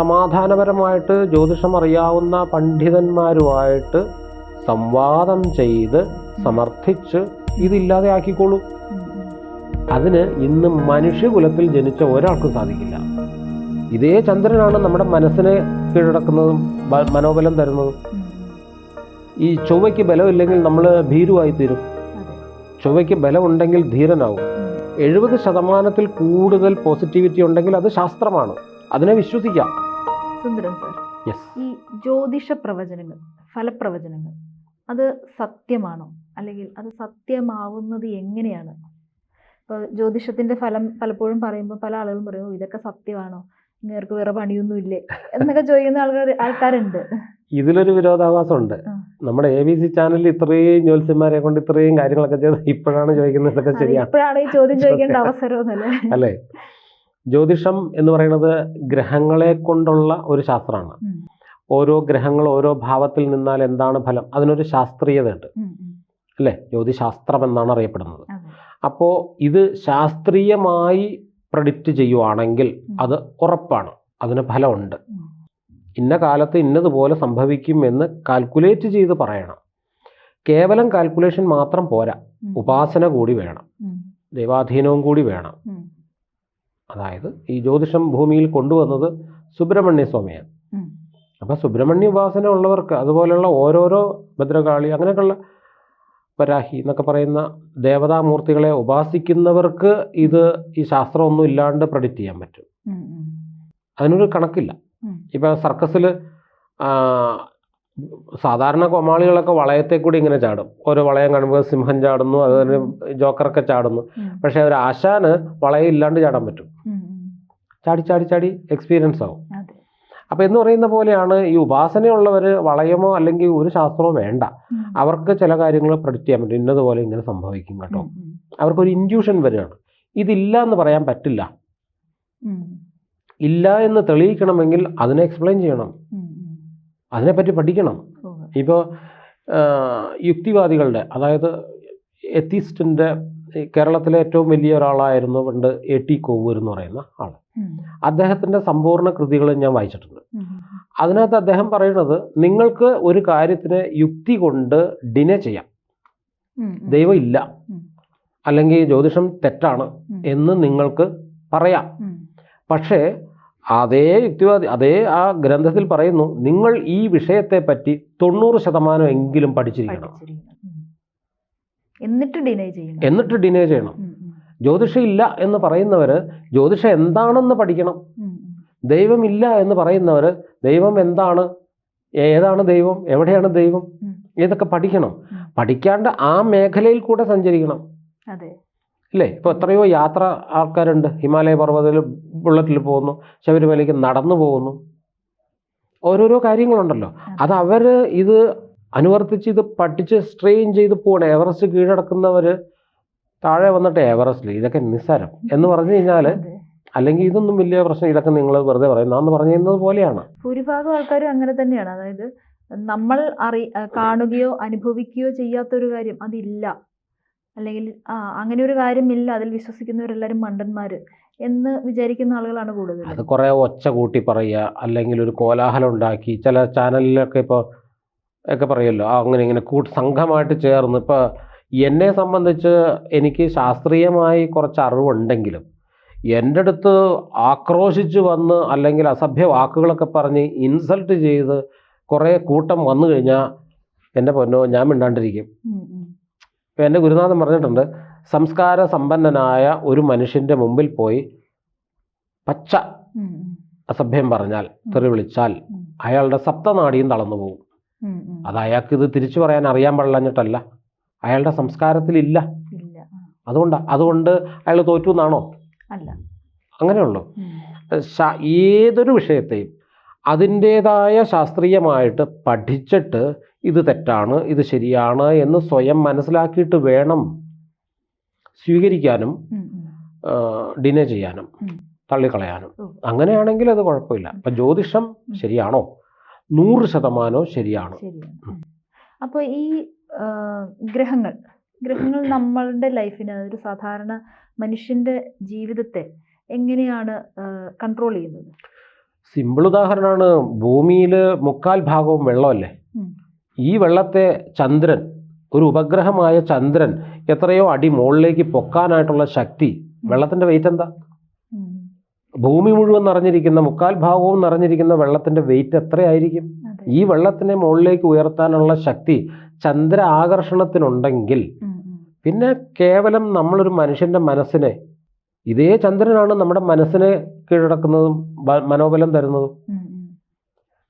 സമാധാനപരമായിട്ട് ജ്യോതിഷം അറിയാവുന്ന പണ്ഡിതന്മാരുമായിട്ട് സംവാദം ചെയ്ത് സമർത്ഥിച്ച് ഇതില്ലാതെ ആക്കിക്കോളൂ. അതിന് ഇന്ന് മനുഷ്യകുലത്തിൽ ജനിച്ച ഒരാൾക്കും സാധിക്കില്ല ഇതേ ചന്ദ്രനാണ് നമ്മുടെ മനസ്സിനെ കീഴടക്കുന്നതും മനോബലം തരുന്നതും. ഈ ചൊവ്വയ്ക്ക് ബലമില്ലെങ്കിൽ നമ്മൾ ഭീരുവായി തീരും ചൊവ്വയ്ക്ക് ബലമുണ്ടെങ്കിൽ ധീരനാവും. എഴുപത് ശതമാനത്തിൽ കൂടുതൽ പോസിറ്റിവിറ്റി ഉണ്ടെങ്കിൽ അത് ശാസ്ത്രമാണ് അതിനെ വിശ്വസിക്കാം സുന്ദരം സാർ. ഈ ജ്യോതിഷ പ്രവചനങ്ങൾ ഫലപ്രവചനങ്ങൾ അത് സത്യമാണോ? അല്ലെങ്കിൽ അത് സത്യമാവുന്നത് എങ്ങനെയാണ്? ഇപ്പോൾ ജ്യോതിഷത്തിന്റെ ഫലം പലപ്പോഴും പറയുമ്പോൾ പല ആളുകളും പറയും ഇതൊക്കെ സത്യമാണോ? ഇങ്ങേർക്ക് വേറെ പണിയൊന്നുമില്ലേ? എന്നൊക്കെ ചോദിക്കുന്ന ആൾക്കാർ ആൾക്കാരുണ്ട്. ഇതിലൊരു വിരോധാഭാസം ഉണ്ട് നമ്മുടെ എ ബി സി ചാനലിൽ ഇത്രയും ജ്യോത്സ്യന്മാരെ കൊണ്ട് ഇത്രയും കാര്യങ്ങളൊക്കെ ചെയ്ത് ഇപ്പോഴാണ് ചോദിക്കുന്നത് ഇതൊക്കെ ശരിയാണ്. ഇപ്പോഴാണ് ഈ ചോദ്യം ചോദിക്കേണ്ട അവസരം അല്ലേ? ജ്യോതിഷം എന്ന് പറയുന്നത് ഗ്രഹങ്ങളെ കൊണ്ടുള്ള ഒരു ശാസ്ത്രമാണ്. ഓരോ ഗ്രഹങ്ങൾ ഓരോ ഭാവത്തിൽ നിന്നാൽ എന്താണ് ഫലം? അതിനൊരു ശാസ്ത്രീയതയുണ്ട്. അല്ലേ? ജ്യോതിശാസ്ത്രം എന്നാണ് അറിയപ്പെടുന്നത്. അപ്പോ അപ്പോൾ ഇത് ശാസ്ത്രീയമായി പ്രഡിക്റ്റ് ചെയ്യുവാണെങ്കിൽ അത് ഉറപ്പാണ്. അതിന് ഫലമുണ്ട്. ഇന്ന കാലത്ത് ഇന്നതുപോലെ സംഭവിക്കും എന്ന് കാൽക്കുലേറ്റ് ചെയ്ത് പറയണം. കേവലം കാൽക്കുലേഷൻ മാത്രം പോരാ. ഉപാസന കൂടി വേണം. ദൈവാധീനവും കൂടി വേണം. അതായത് ഈ ജ്യോതിഷം ഭൂമിയിൽ കൊണ്ടുവന്നത് സുബ്രഹ്മണ്യ സ്വാമിയാണ്. അപ്പം സുബ്രഹ്മണ്യ ഉപാസന ഉള്ളവർക്ക് അതുപോലെയുള്ള ഓരോരോ ഭദ്രകാളി അങ്ങനെയൊക്കെയുള്ള പരാഹി എന്നൊക്കെ പറയുന്ന ദേവതാമൂർത്തികളെ ഉപാസിക്കുന്നവർക്ക് ഇത് ഈ ശാസ്ത്രമൊന്നും ഇല്ലാണ്ട് പ്രഡിക്റ്റ് ചെയ്യാൻ പറ്റും. അതിനൊരു കണക്കില്ല. ഇപ്പം സർക്കസിൽ സാധാരണ കൊമാളികളൊക്കെ വളയത്തെ കൂടി ഇങ്ങനെ ചാടും. ഓരോ വളയം കാണുമ്പോൾ സിംഹം ചാടുന്നു അതുപോലെ ജോക്കറൊക്കെ ചാടുന്നു. പക്ഷെ ഒരു ആശാന് വളയം ഇല്ലാണ്ട് ചാടാൻ പറ്റും. ചാടി ചാടി ചാടി എക്സ്പീരിയൻസ് ആവും. അപ്പം എന്ന് പറയുന്ന പോലെയാണ് ഈ ഉപാസനയുള്ളവർ വളയമോ അല്ലെങ്കിൽ ഒരു ശാസ്ത്രമോ വേണ്ട. അവർക്ക് ചില കാര്യങ്ങൾ പ്രഡിക്റ്റ് ചെയ്യാൻ പറ്റും. ഇന്നതുപോലെ ഇങ്ങനെ സംഭവിക്കും കേട്ടോ. അവർക്കൊരു ഇൻഡ്യൂഷൻ വരികയാണ്. ഇതില്ല എന്ന് പറയാൻ പറ്റില്ല. ഇല്ല എന്ന് തെളിയിക്കണമെങ്കിൽ അതിനെ എക്സ്പ്ലെയിൻ ചെയ്യണം. അതിനെപ്പറ്റി പഠിക്കണം. ഇപ്പോൾ യുക്തിവാദികളുടെ അതായത് എത്തിസ്റ്റിന്റെ കേരളത്തിലെ ഏറ്റവും വലിയ ഒരാളായിരുന്നു പണ്ട് എ ടി കോവൂർ എന്ന് പറയുന്ന ആൾ അദ്ദേഹത്തിന്റെ സമ്പൂർണ കൃതികൾ ഞാൻ വായിച്ചിട്ടുണ്ട്. അതിനകത്ത് അദ്ദേഹം പറയുന്നത് നിങ്ങൾക്ക് ഒരു കാര്യത്തിന് യുക്തി കൊണ്ട് ഡിനെ ചെയ്യാം. ദൈവം ഇല്ല. അല്ലെങ്കിൽ ജ്യോതിഷം തെറ്റാണ് എന്ന് നിങ്ങൾക്ക് പറയാം. പക്ഷേ അതേ യുക്തിവാദി അതേ ആ ഗ്രന്ഥത്തിൽ പറയുന്നു നിങ്ങൾ ഈ വിഷയത്തെ പറ്റി തൊണ്ണൂറ് ശതമാനം എങ്കിലും പഠിച്ചിരിക്കണം. എന്നിട്ട് ഡിനൈ ചെയ്യണം. എന്നിട്ട് ഡിനേ ചെയ്യണം. ജ്യോതിഷം ഇല്ല എന്ന് പറയുന്നവര് ജ്യോതിഷം എന്താണെന്ന് പഠിക്കണം. ദൈവമില്ല എന്ന് പറയുന്നവര് ദൈവം എന്താണ് ഏതാണ് ദൈവം എവിടെയാണ് ദൈവം. ഇതൊക്കെ പഠിക്കണം. പഠിക്കാണ്ട് ആ മേഖലയിൽ കൂടെ സഞ്ചരിക്കണം. അതെ. അല്ലേ? ഇപ്പോൾ എത്രയോ യാത്ര ആൾക്കാരുണ്ട്. ഹിമാലയ പർവതത്തിൽ ബുള്ളറ്റിൽ പോകുന്നു ശബരിമലയ്ക്ക് നടന്നു പോകുന്നു. ഓരോരോ കാര്യങ്ങളുണ്ടല്ലോ. അത്. അവർ ഇത് അനുവർത്തിച്ച് ഇത് പഠിച്ച് സ്ട്രെയിൻ ചെയ്ത് പോകണം എവറസ്റ്റ് കീഴടക്കുന്നവർ താഴെ വന്നിട്ട് എവറസ്റ്റിൽ ഇതൊക്കെ നിസ്സാരം. എന്ന് പറഞ്ഞു കഴിഞ്ഞാൽ അല്ലെങ്കിൽ ഇതൊന്നും വലിയ പ്രശ്നം ഇതൊക്കെ നിങ്ങൾ വെറുതെ പറയുന്നതെന്ന് പറഞ്ഞു കഴിഞ്ഞത് പോലെയാണ്. ഭൂരിഭാഗം ആൾക്കാരും അങ്ങനെ തന്നെയാണ്. അതായത് നമ്മൾ അറി കാണുകയോ അനുഭവിക്കുകയോ ചെയ്യാത്തൊരു കാര്യം അതില്ല. അല്ലെങ്കിൽ ആ അങ്ങനെ ഒരു കാര്യമില്ല അതിൽ വിശ്വസിക്കുന്നവരെല്ലാവരും മണ്ടന്മാര് എന്ന് വിചാരിക്കുന്ന ആളുകളാണ് കൂടുതൽ അത് കുറേ ഒച്ച കൂട്ടി പറയുക അല്ലെങ്കിൽ ഒരു കോലാഹലം ഉണ്ടാക്കി. ചില ചാനലിലൊക്കെ ഇപ്പോൾ ഒക്കെ പറയുമല്ലോ ആ അങ്ങനെ ഇങ്ങനെ കൂട്ട് സംഘമായിട്ട് ചേർന്ന്. ഇപ്പോൾ എന്നെ സംബന്ധിച്ച് എനിക്ക് ശാസ്ത്രീയമായി കുറച്ച് അറിവുണ്ടെങ്കിലും എന്റെ അടുത്ത് ആക്രോശിച്ച് വന്ന് അല്ലെങ്കിൽ അസഭ്യ വാക്കുകളൊക്കെ പറഞ്ഞ് ഇൻസൾട്ട് ചെയ്ത് കുറേ കൂട്ടം വന്നു കഴിഞ്ഞാൽ എന്റെ പൊന്നോ ഞാൻ മിണ്ടാണ്ടിരിക്കും. ഇപ്പം എന്റെ ഗുരുനാഥൻ പറഞ്ഞിട്ടുണ്ട് സംസ്കാര സമ്പന്നനായ ഒരു മനുഷ്യന്റെ മുമ്പിൽ പോയി പച്ച. അസഭ്യം പറഞ്ഞാൽ തെറി വിളിച്ചാൽ അയാളുടെ സപ്തനാടിയും തളർന്നു പോകും. അത് അയാൾക്ക് ഇത് തിരിച്ചു പറയാൻ അറിയാൻ പാടില്ലഞ്ഞിട്ടല്ല. അയാളുടെ സംസ്കാരത്തിലില്ല. അതുകൊണ്ടാണ് അതുകൊണ്ട് അയാൾ തോറ്റു എന്നാണോ അങ്ങനെയുള്ളൂ. ഏതൊരു വിഷയത്തെയും അതിന്റേതായ ശാസ്ത്രീയമായിട്ട് പഠിച്ചിട്ട് ഇത് തെറ്റാണ് ഇത് ശരിയാണ് എന്ന് സ്വയം മനസ്സിലാക്കിയിട്ട് വേണം സ്വീകരിക്കാനും. ഡിനേ ചെയ്യാനും. തള്ളിക്കളയാനും. അങ്ങനെയാണെങ്കിൽ അത് കുഴപ്പമില്ല. അപ്പം ജ്യോതിഷം ശരിയാണോ? നൂറ് ശതമാനവും ശരിയാണ്. അപ്പോൾ ഈ ഗ്രഹങ്ങൾ ഗ്രഹങ്ങൾ നമ്മളുടെ ലൈഫിന് ഒരു സാധാരണ മനുഷ്യന്റെ ജീവിതത്തെ എങ്ങനെയാണ് കൺട്രോൾ ചെയ്യുന്നത്? സിമ്പിൾ ഉദാഹരണമാണ്. ഭൂമിയിൽ മുക്കാൽ ഭാഗവും വെള്ളമല്ലേ. ഈ വെള്ളത്തെ ചന്ദ്രൻ ഒരു ഉപഗ്രഹമായ ചന്ദ്രൻ എത്രയോ അടി മുകളിലേക്ക് പൊക്കാനായിട്ടുള്ള ശക്തി വെള്ളത്തിന്റെ വെയിറ്റ് എന്താ? ഭൂമി മുഴുവൻ നിറഞ്ഞിരിക്കുന്ന മുക്കാൽ ഭാഗവും നിറഞ്ഞിരിക്കുന്ന വെള്ളത്തിന്റെ വെയിറ്റ് എത്രയായിരിക്കും? ഈ വെള്ളത്തിനെ മുകളിലേക്ക് ഉയർത്താനുള്ള ശക്തി ചന്ദ്ര ആകർഷണത്തിനുണ്ടെങ്കിൽ. പിന്നെ കേവലം നമ്മളൊരു മനുഷ്യന്റെ മനസ്സിനെ ഇതേ ചന്ദ്രനാണ് നമ്മുടെ മനസ്സിനെ കീഴടക്കുന്നതും മനോബലം തരുന്നതും.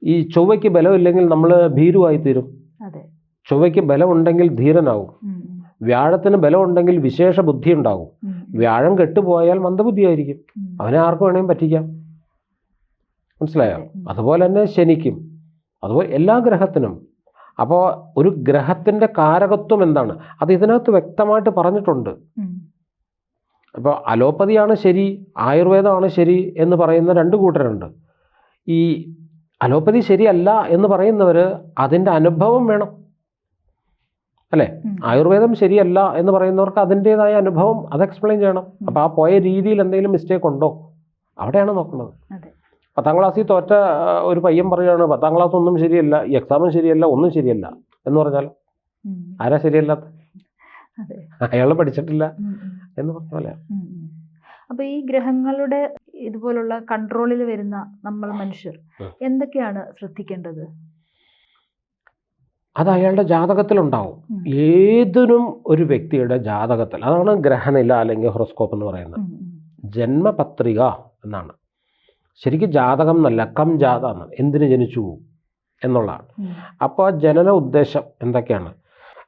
ഈ ചൊവ്വയ്ക്ക് ബലമില്ലെങ്കിൽ നമ്മൾ ഭീരുവായി തീരും അതെ. ചൊവ്വയ്ക്ക് ബലമുണ്ടെങ്കിൽ ഉം. വ്യാഴത്തിന് ബലമുണ്ടെങ്കിൽ വിശേഷ ബുദ്ധി ഉണ്ടാകും ഉം, ഉം. വ്യാഴം കെട്ടുപോയാൽ മന്ദബുദ്ധിയായിരിക്കും. അവനെ ആർക്കും വേണമെങ്കിലും പറ്റിക്കാം. മനസ്സിലായോ? അതെ. അതുപോലെ തന്നെ ശനിക്കും. അതുപോലെ എല്ലാ ഗ്രഹത്തിനും. അപ്പോൾ ഒരു ഗ്രഹത്തിന്റെ കാരകത്വം എന്താണ്? അത് ഇതിനകത്ത് വ്യക്തമായിട്ട് പറഞ്ഞിട്ടുണ്ട്. അപ്പോൾ അലോപ്പതിയാണ് ശരി ആയുർവേദമാണ് ശരി എന്ന് പറയുന്ന രണ്ട് കൂട്ടരുണ്ട്. ഈ അലോപ്പതി ശരിയല്ല എന്ന് പറയുന്നവർ അതിന്റെ അനുഭവം വേണം. അല്ലേ? ആയുർവേദം ശരിയല്ല എന്ന് പറയുന്നവർക്ക് അതിന്റെതായ അനുഭവം അത് എക്സ്പ്ലെയിൻ ചെയ്യണം. അപ്പോൾ ആ പോയ രീതിയിൽ എന്തെങ്കിലും മിസ്റ്റേക്ക് ഉണ്ടോ? അവിടെയാണ് നോക്കുന്നത്. പത്താം ക്ലാസ്സിൽ തോറ്റ ഒരു പയ്യൻ പറയുകയാണ് പത്താം ക്ലാസ് ഒന്നും ശരിയല്ല ഈ എക്സാമും ശരിയല്ല ഒന്നും ശരിയല്ല. എന്ന് പറഞ്ഞാൽ. ആരാ ശരിയല്ലാത്ത? അയാൾ പഠിച്ചിട്ടില്ല. എന്ന് പറഞ്ഞ പോലെ. അപ്പൊ ഈ ഗ്രഹങ്ങളുടെ ഇതുപോലുള്ള കൺട്രോളിൽ വരുന്ന നമ്മൾ മനുഷ്യർ എന്തൊക്കെയാണ് ശ്രദ്ധിക്കേണ്ടത്? അത് അയാളുടെ ജാതകത്തിലുണ്ടാവും. ഉം. ഏതിനും ഒരു വ്യക്തിയുടെ ജാതകത്തിൽ അതാണ് ഗ്രഹനില അല്ലെങ്കിൽ ഹൊറോസ്കോപ്പ് എന്ന് പറയുന്നത്. ജന്മപത്രിക എന്നാണ്. ശരിക്കും ജാതകം എന്നല്ല കം ജാത എന്നാണ് എന്തിന് ജനിച്ചു എന്നുള്ളതാണ്. അപ്പോൾ ആ ജനന ഉദ്ദേശം എന്തൊക്കെയാണ്?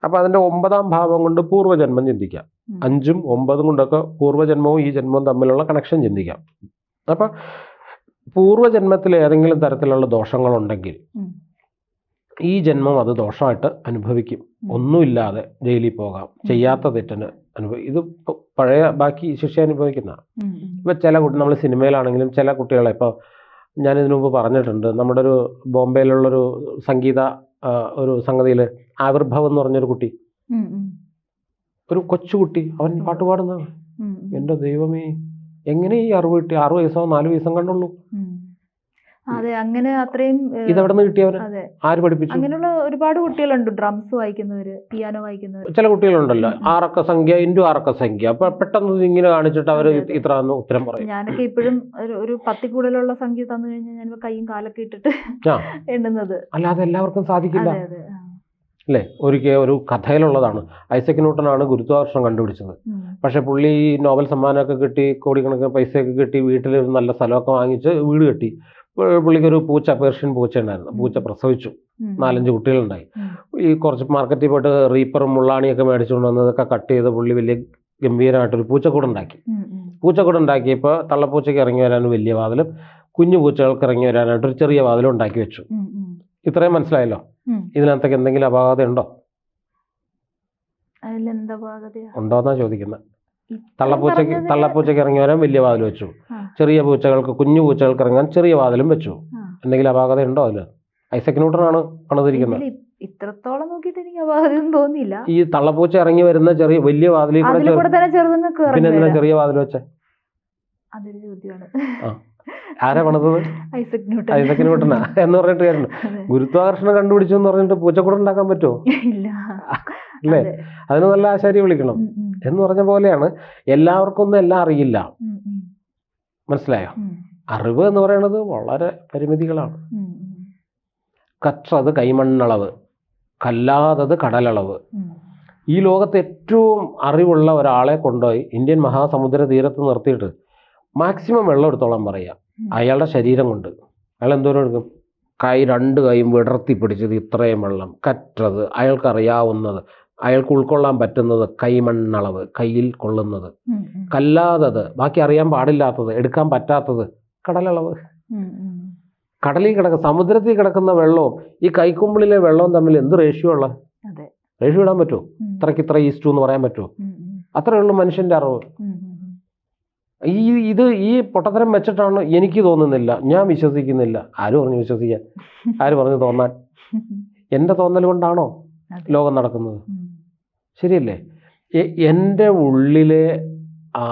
അപ്പോൾ അതിന്റെ ഒമ്പതാം ഭാവം കൊണ്ട് പൂർവജന്മം ചിന്തിക്കാം. അഞ്ചും ഒമ്പതും കൊണ്ടൊക്കെ പൂർവജന്മവും ഈ ജന്മവും തമ്മിലുള്ള കണക്ഷൻ ചിന്തിക്കാം. അപ്പോൾ പൂർവജന്മത്തിൽ ഏതെങ്കിലും തരത്തിലുള്ള ദോഷങ്ങളുണ്ടെങ്കിൽ. ഈ ജന്മം അത് ദോഷമായിട്ട് അനുഭവിക്കും. ഒന്നുമില്ലാതെ ജയിലിൽ പോകാം ചെയ്യാത്ത തെറ്റിന് അനുഭവ ഇത് പഴയ ബാക്കി ശിക്ഷ അനുഭവിക്കുന്ന ഉം. ചില കുട്ടി നമ്മൾ സിനിമയിലാണെങ്കിലും ചില കുട്ടികളെ ഇപ്പോൾ ഞാൻ ഇതിനു മുമ്പ് പറഞ്ഞിട്ടുണ്ട് നമ്മുടെ ഒരു ബോംബെയിലുള്ളൊരു സംഗീത ഒരു സംഗതിയിൽ ആവിർഭവം എന്ന് പറഞ്ഞൊരു കുട്ടി. ഒരു കൊച്ചുകുട്ടി അവൻ പാട്ട് പാടുന്നതാണ്. എന്റെ ദൈവമേ എങ്ങനെ ഈ അറിവ് കിട്ടി? ആറു വയസ്സോ നാല് വയസ്സോ കണ്ടുള്ളൂ അതെ അങ്ങനെ അത്രയും ഇതെവിടെ നിന്ന് കിട്ടിയവന് ആര് പഠിപ്പിച്ചു? അങ്ങനെയുള്ള ഒരുപാട് കുട്ടികളുണ്ട്. ഡ്രംസ് വായിക്കുന്നവര് പിയാനോ വായിക്കുന്നവര്. ചില കുട്ടികളുണ്ടല്ലോ. ആറക്ക സംഖ്യ ഇൻഡു ആറക്ക സംഖ്യ. അപ്പൊ പെട്ടെന്ന് ഇങ്ങനെ കാണിച്ചിട്ട് അവർ. ഇത്ര ഉത്തരം പറയും. ഞാനൊക്കെ ഇപ്പോഴും ഒരു പത്തി കൂടുതലുള്ള സംഖ്യ തന്നു കഴിഞ്ഞാൽ ഞാൻ കൈയും കാലൊക്കെ ഇട്ടിട്ട്. എണ്ണുന്നത്. അല്ലാതെ എല്ലാവർക്കും സാധിക്കില്ല. അല്ലേ? ഒരിക്കൽ ഒരു കഥയിലുള്ളതാണ്. ഐസക് ന്യൂട്ടനാണ് ഗുരുത്വാകർഷണം കണ്ടുപിടിച്ചത്. പക്ഷെ പുള്ളി ഈ നോബൽ സമ്മാനമൊക്കെ കിട്ടി കോടിക്കണക്കിന് പൈസയൊക്കെ കിട്ടി വീട്ടിൽ ഒരു നല്ല സ്ഥലമൊക്കെ വാങ്ങിച്ച് വീട് കെട്ടി. പുള്ളിക്കൊരു പൂച്ച പേർഷ്യൻ പൂച്ച ഉണ്ടായിരുന്നു. പൂച്ച പ്രസവിച്ചു. നാലഞ്ച് കുട്ടികളുണ്ടായി. ഈ കുറച്ച് മാർക്കറ്റിൽ പോയിട്ട് റീപ്പറും മുള്ളാണിയൊക്കെ മേടിച്ചുകൊണ്ട് വന്നതൊക്കെ കട്ട് ചെയ്ത് പുള്ളി വലിയ ഗംഭീരമായിട്ടൊരു പൂച്ചക്കൂട് ഉണ്ടാക്കി. പൂച്ചക്കൂട് ഉണ്ടാക്കിയപ്പോൾ തള്ളപ്പൂച്ചയ്ക്ക് ഇറങ്ങി വരാൻ വലിയ വാതിലും കുഞ്ഞു പൂച്ചകൾക്ക് ഇറങ്ങി വരാനായിട്ട് ഒരു ചെറിയ വാതിലും ഉണ്ടാക്കി വെച്ചു. ഇത്രയും മനസ്സിലായല്ലോ? ഇതിനകത്തേക്ക് എന്തെങ്കിലും അപാകത ഉണ്ടോ ഉണ്ടോന്നാ പാകതയാ ഉണ്ടോ എന്നാ ചോദിക്കുന്നത് ഇത്രയും തള്ളപ്പൂച്ചക്ക് ഇറങ്ങി വരാൻ വലിയ വാതിൽ വെച്ചു. ചെറിയ പൂച്ചകൾക്ക് കുഞ്ഞു പൂച്ചകൾക്ക് ഇറങ്ങാൻ ചെറിയ വാതിലും വെച്ചു. എന്തെങ്കിലും അപാകത ഉണ്ടോ അതിൽ ഐസക് ന്യൂട്ടനാണ് പണിതിരിക്കുന്നത്. ഇത്രത്തോളം നോക്കിയിട്ട് എനിക്ക് അപാകതയൊന്നും തോന്നിയില്ല. ഈ തള്ളപ്പൂച്ച ഇറങ്ങി വരുന്ന ചെറിയ വലിയ വാതിലിൽ കൂടെ പിന്നെ എന്തിനാ. ചെറിയ വാതിൽ വെച്ചേ? അതൊരു ചോദ്യമാണ്. ആരാ പണിതത്? Isaac Newton. ഐസക് ന്യൂട്ടനാ? എന്ന് പറഞ്ഞിട്ട് കാര്യമുണ്ട് ഗുരുത്വാകർഷണം കണ്ടുപിടിച്ചു എന്ന് പറഞ്ഞിട്ട് പൂച്ചക്കൂട് ഉണ്ടാക്കാൻ പറ്റുമോ ഇല്ല. അല്ലേ? അതെ. അതിന് നല്ല ആശാരി വിളിക്കണം. എന്ന് പറഞ്ഞ പോലെയാണ് എല്ലാവർക്കും ഒന്നും എല്ലാം അറിയില്ല. മനസ്സിലായോ? അറിവ് എന്ന് പറയുന്നത് വളരെ പരിമിതികളാണ്. കച്ചത് കൈമണ്ണളവ് കല്ലാതത് കടലളവ്. ഈ ലോകത്ത് ഏറ്റവും അറിവുള്ള ഒരാളെ കൊണ്ടുപോയി ഇന്ത്യൻ മഹാസമുദ്ര തീരത്ത് നിർത്തിയിട്ട് മാക്സിമം വെള്ളം എടുത്തോളാൻ പറയുക അയാളുടെ ശരീരം കൊണ്ട്. അയാൾ എന്തോരം എടുക്കും? കൈ രണ്ട് കൈയും വിടർത്തി പിടിച്ചത് ഇത്രയും വെള്ളം. കറ്റത് അയാൾക്കറിയാവുന്നത് അയാൾക്ക് ഉൾക്കൊള്ളാൻ പറ്റുന്നത് കൈമണ്ണളവ് കയ്യിൽ കൊള്ളുന്നത്. കല്ലാതത് ബാക്കി അറിയാൻ പാടില്ലാത്തത് എടുക്കാൻ പറ്റാത്തത് കടലളവ്. കടലിൽ കിടക്കുന്ന സമുദ്രത്തിൽ കിടക്കുന്ന വെള്ളവും ഈ കൈക്കുമ്പിളിലെ വെള്ളവും തമ്മിൽ എന്ത് റേഷ്യോ ഉള്ള? റേഷ്യോ ഇടാൻ പറ്റുമോ ഇത്രക്കിത്ര ഇത്രയ്ക്ക് ഇത്ര ഈസ്റ്റു എന്ന് പറയാൻ പറ്റുമോ. അത്രയേ ഉള്ളൂ മനുഷ്യന്റെ അറിവ്. ഈ ഇത് ഈ പൊട്ടത്തരം വെച്ചിട്ടാണ് എനിക്ക് തോന്നുന്നില്ല. ഞാൻ വിശ്വസിക്കുന്നില്ല. ആരും പറഞ്ഞു വിശ്വസിക്കാൻ? ആര് പറഞ്ഞു തോന്നാൻ. എന്റെ തോന്നൽ കൊണ്ടാണോ ലോകം നടക്കുന്നത്? ശരിയല്ലേ? എന്റെ ഉള്ളിലെ ആ,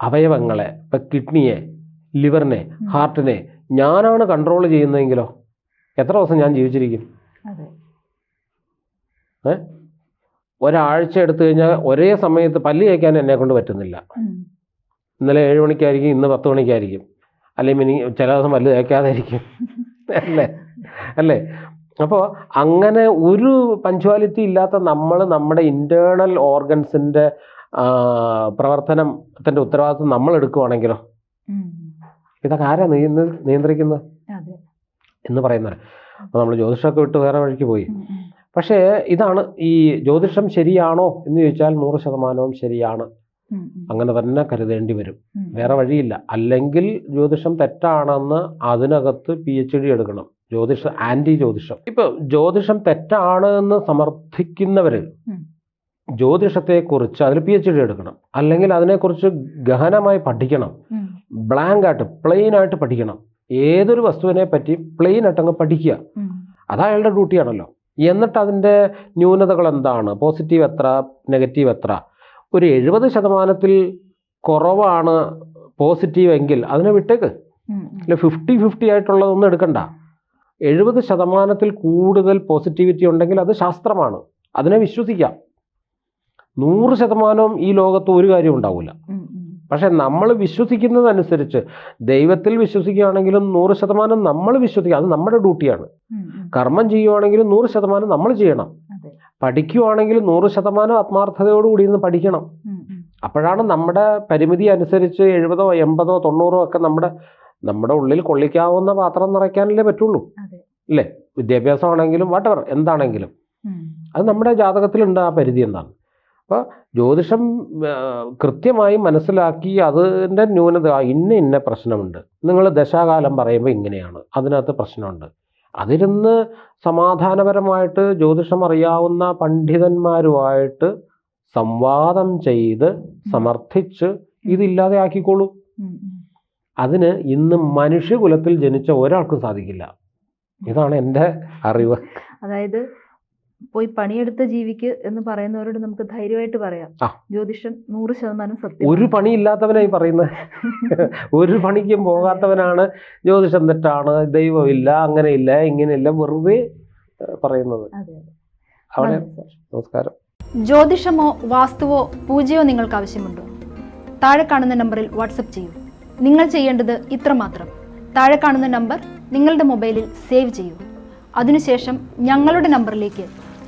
അവയവങ്ങളെ ഇപ്പം കിഡ്നിയെ ലിവറിനെ ഹാർട്ടിനെ ഞാനാണ് കൺട്രോൾ ചെയ്യുന്നതെങ്കിലോ? എത്ര ദിവസം ഞാൻ ജീവിച്ചിരിക്കും? ഏ? ഒരാഴ്ച എടുത്തു കഴിഞ്ഞാൽ ഒരേ സമയത്ത് പല്ല് തേക്കാൻ എന്നെ കൊണ്ട് പറ്റുന്നില്ല. ഇന്നലെ ഏഴ് മണിക്കായിരിക്കും ഇന്ന് പത്ത് മണിക്കായിരിക്കും. അല്ലെങ്കിൽ ഇനി ചില ദിവസം വലുത് തേക്കാതെ ഇരിക്കും അല്ലേ? അല്ലേ? അപ്പോൾ അങ്ങനെ ഒരു പഞ്ച്വാലിറ്റി ഇല്ലാത്ത നമ്മൾ നമ്മുടെ ഇന്റേർണൽ ഓർഗൻസിന്റെ പ്രവർത്തനത്തിന്റെ ഉത്തരവാദിത്വം നമ്മൾ എടുക്കുവാണെങ്കിലോ. ഇതൊക്കെ ആരാ നീ നിയന്ത്രിക്കുന്നത്? എന്ന് പറയുന്നത് അപ്പോൾ നമ്മൾ ജ്യോതിഷമൊക്കെ വിട്ട് വേറെ വഴിക്ക് പോയി. പക്ഷേ ഇതാണ് ഈ ജ്യോതിഷം ശരിയാണോ എന്ന് ചോദിച്ചാൽ നൂറ് ശതമാനവും ശരിയാണ്. അങ്ങനെ തന്നെ കരുതേണ്ടി വരും. വേറെ വഴിയില്ല. അല്ലെങ്കിൽ ജ്യോതിഷം തെറ്റാണെന്ന് അതിനകത്ത് പി എച്ച് ഡി എടുക്കണം. ജ്യോതിഷ ആന്റി ജ്യോതിഷം ഇപ്പൊ ജ്യോതിഷം തെറ്റാണ് എന്ന് സമർത്ഥിക്കുന്നവര്. ജ്യോതിഷത്തെക്കുറിച്ച് അതിൽ പി എച്ച് ഡി എടുക്കണം. അല്ലെങ്കിൽ അതിനെക്കുറിച്ച് ഗഹനമായി പഠിക്കണം. ബ്ലാങ്ക് ആയിട്ട് പ്ലെയിൻ ആയിട്ട് പഠിക്കണം. ഏതൊരു വസ്തുവിനെ പറ്റി പ്ലെയിൻ ആയിട്ട് അങ്ങ് പഠിക്കുക. അത് അയാളുടെ ഡ്യൂട്ടിയാണല്ലോ എന്നിട്ട് അതിന്റെ ന്യൂനതകൾ എന്താണ്? പോസിറ്റീവ് എത്ര? നെഗറ്റീവ് എത്ര? ഒരു എഴുപത് ശതമാനത്തിൽ കുറവാണ് പോസിറ്റീവ് എങ്കിൽ അതിനെ വിട്ടേക്ക്. അല്ല ഫിഫ്റ്റി ഫിഫ്റ്റി ആയിട്ടുള്ളതൊന്നും എടുക്കണ്ട. എഴുപത് ശതമാനത്തിൽ കൂടുതൽ പോസിറ്റിവിറ്റി ഉണ്ടെങ്കിൽ അത് ശാസ്ത്രമാണ്. അതിനെ വിശ്വസിക്കാം. നൂറ് ശതമാനവും ഈ ലോകത്ത് ഒരു കാര്യം ഉണ്ടാവില്ല. പക്ഷെ നമ്മൾ വിശ്വസിക്കുന്നതനുസരിച്ച് ദൈവത്തിൽ വിശ്വസിക്കുകയാണെങ്കിലും നൂറ് ശതമാനം നമ്മൾ വിശ്വസിക്കുക അത് നമ്മുടെ ഡ്യൂട്ടിയാണ്. കർമ്മം ചെയ്യുവാണെങ്കിലും നൂറ് ശതമാനം നമ്മൾ ചെയ്യണം. പഠിക്കുവാണെങ്കിൽ നൂറ് ശതമാനം ആത്മാർത്ഥതയോടുകൂടി ഇരുന്ന് പഠിക്കണം. അപ്പോഴാണ് നമ്മുടെ പരിമിതി അനുസരിച്ച് എഴുപതോ എൺപതോ തൊണ്ണൂറോ ഒക്കെ നമ്മുടെ നമ്മുടെ ഉള്ളിൽ കൊള്ളിക്കാവുന്ന പാത്രം നിറയ്ക്കാനല്ലേ പറ്റുള്ളൂ. അല്ലേ? വിദ്യാഭ്യാസമാണെങ്കിലും വാട്ടവർ എന്താണെങ്കിലും. അത് നമ്മുടെ ജാതകത്തിലുണ്ട് ആ പരിധി എന്താണ്. അപ്പോൾ ജ്യോതിഷം കൃത്യമായി മനസ്സിലാക്കി അതിന്റെ ന്യൂനത ഇന്ന ഇന്ന പ്രശ്നമുണ്ട്. നിങ്ങൾ ദശാകാലം പറയുമ്പോൾ ഇങ്ങനെയാണ്. അതിനകത്ത് പ്രശ്നമുണ്ട്. അതിരുന്ന് സമാധാനപരമായിട്ട് ജ്യോതിഷം അറിയാവുന്ന പണ്ഡിതന്മാരുമായിട്ട് സംവാദം ചെയ്ത് സമർത്ഥിച്ച് ഇതില്ലാതെ ആക്കിക്കോളൂ. അതിന് ഇന്ന് മനുഷ്യകുലത്തിൽ ജനിച്ച ഒരാൾക്കും സാധിക്കില്ല. ഇതാണ് എന്റെ അറിവ്. അതായത് പോയി പണിയെടുത്ത ജീവിക്ക് എന്ന് പറയുന്നവരോട് നമുക്ക് ധൈര്യമായിട്ട് പറയാം. ജ്യോതിഷൻ ജ്യോതിഷം നൂറ് ശതമാനം സത്യം. ഒരു പണിയില്ലാത്തവനായി പറയുന്നത് ഒരു പണിക്കും പോകാത്തവനാണ് ജ്യോതിഷം തെറ്റാണ് ദൈവമില്ല അങ്ങനെയില്ല ഇങ്ങനെയില്ല വെറുതെ പറയുന്നത്. അവിടെ. നമസ്കാരം. ജ്യോതിഷമോ വാസ്തുവോ പൂജയോ നിങ്ങൾക്ക് ആവശ്യമുണ്ടോ? താഴെ കാണുന്ന നമ്പറിൽ വാട്സപ്പ് ചെയ്യൂ. നിങ്ങൾ ചെയ്യേണ്ടത് ഇത്രമാത്രം താഴെ കാണുന്ന നമ്പർ നിങ്ങളുടെ മൊബൈലിൽ സേവ് ചെയ്യൂ. അതിനുശേഷം ഞങ്ങളുടെ നമ്പറിലേക്ക്